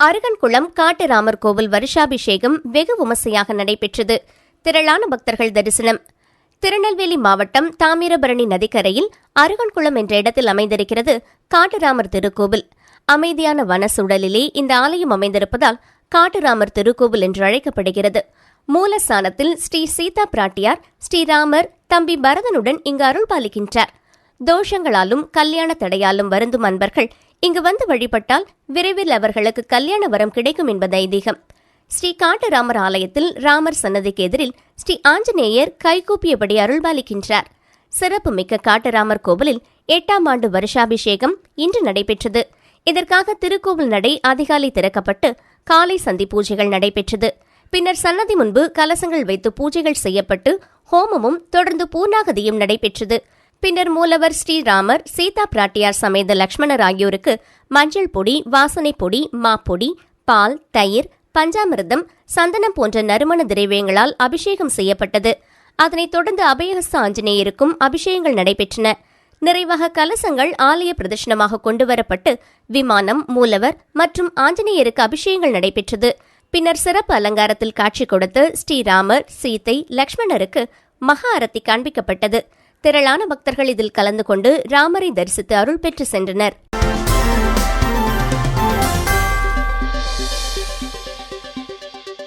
அருகன்குளம் காட்டுராமர் கோவில் வருஷாபிஷேகம் வெகு விமர்சையாக நடைபெற்றது. திரளான பக்தர்கள் தரிசனம். திருநெல்வேலி மாவட்டம் தாமிரபரணி நதிக்கரையில் அருகன்குளம் என்ற இடத்தில் அமைந்திருக்கிறது காட்டுராமர் திருக்கோவில். அமைதியான வன சூழலிலே இந்த ஆலயம் அமைந்திருப்பதால் காட்டுராமர் திருக்கோவில் என்று அழைக்கப்படுகிறது. மூலஸ்தானத்தில் ஸ்ரீ சீதா பிராட்டியார் ஸ்ரீராமர் தம்பி பரதனுடன் இங்கு அருள் பாலிக்கின்றார் தோஷங்களாலும் கல்யாண தடையாலும் வருந்தும் அன்பர்கள் இங்கு வந்து வழிபட்டால் விரைவில் அவர்களுக்கு கல்யாண வரம் கிடைக்கும் என்பது ஐதீகம். ஸ்ரீ காட்டுராமர் ஆலயத்தில் ராமர் சன்னதிக்கு எதிரில் ஸ்ரீ ஆஞ்சநேயர் கைகூப்பியபடி அருள்பாலிக்கின்றார். சிறப்புமிக்க காட்டுராமர் கோவிலில் எட்டாம் ஆண்டு வருஷாபிஷேகம் இன்று நடைபெற்றது. இதற்காக திருக்கோவில் நடை அதிகாலை திறக்கப்பட்டு காலை சந்தி பூஜைகள் நடைபெற்றது. பின்னர் சன்னதி முன்பு கலசங்கள் வைத்து பூஜைகள் செய்யப்பட்டு ஹோமமும் தொடர்ந்து பூர்ணாகதியும் நடைபெற்றது. பின்னர் மூலவர் ஸ்ரீராமர் சீதா பிராட்டியார் சமேத லக்ஷ்மணர் ஆகியோருக்கு மஞ்சள் பொடி வாசனை பொடி மாப்பொடி பால் தயிர் பஞ்சாமிர்தம் சந்தனம் போன்ற நறுமண திரவியங்களால் அபிஷேகம் செய்யப்பட்டது. அதனைத் தொடர்ந்து அபயஹஸ்த ஆஞ்சநேயருக்கும் அபிஷேகங்கள் நடைபெற்றன. நிறைவாக கலசங்கள் ஆலய பிரதர்ஷனமாக கொண்டுவரப்பட்டு விமானம் மூலவர் மற்றும் ஆஞ்சநேயருக்கு அபிஷேகங்கள் நடைபெற்றது. பின்னர் சிறப்பு அலங்காரத்தில் காட்சி கொடுத்து ஸ்ரீராமர் சீதை லக்ஷ்மணருக்கு மகா அரத்தி காண்பிக்கப்பட்டது. திரளான பக்தர்கள் இதில் கலந்து கொண்டு ராமரை தரிசித்து அருள் பெற்று சென்றனர்.